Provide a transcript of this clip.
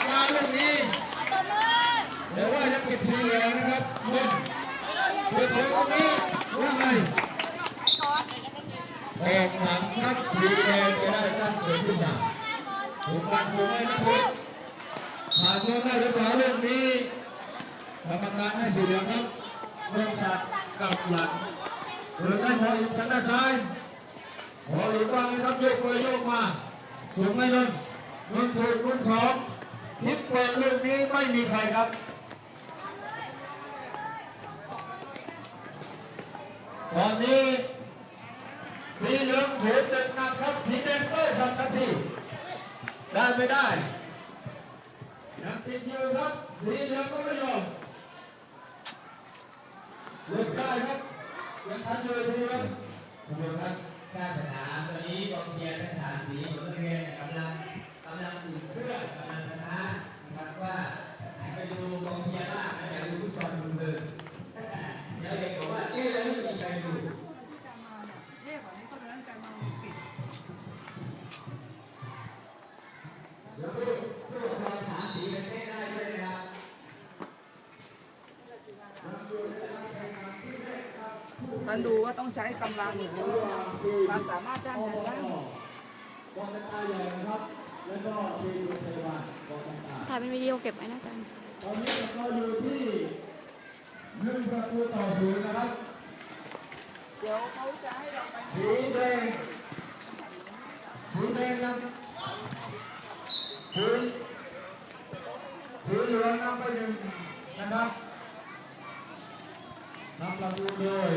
ากมาลูกนี้แต่ว่ายังติดสีเหลืองนะครับบนเดือดเชิงลูกนี้ว่าไงออกหลังครับสีแดงไปได้ตั้งเกิดขึ้นมาถูกมันถูกไหมนะครับผ่านมือได้หรือเปล่าลูกนี้กรรมการให้สีเหลืองครับเริ่มสักกลับหลังเดินได้พออีกทางด้านซ้ายพอหรือว่าไงครับโยกไปโยกมาถูกไหมนนท์นนท์ถูกนนท์สอง พลิกเปิดลูกนี้ไม่มีใครครับตอนนี้สีเหลืองโหดเด็ดหนักครับสีแดงเต้ยทำทันทีได้ไม่ได้ยังติดอยู่ครับสีเหลืองก็ไม่ยอมหลุดได้ครับยังทันอยู่สีเหลืองคุณผู้ชมครับข้างสนามตอนนี้กองเชียร์ทั้งสามสี แล้วลูกลูกบอลสามสีกันเต้นได้ด้วยนะครับมันดูว่าต้องใช้กำลังหรือความสามารถด้านใดบ้างบอลตาใหญ่นะครับ แล้วก็ทีมโรงพยาบาลบอลตาถ่ายเป็นวิดีโอเก็บไว้นะอาจารย์ตอนนี้เราอยู่ที่หนึ่งประตูต่อศูนย์นะครับ เดี๋ยวเขาจะให้เราไปสีแดงสีแดงน ถือถือเหลืองนำไปหนึ่งนะครับนำประตูโดย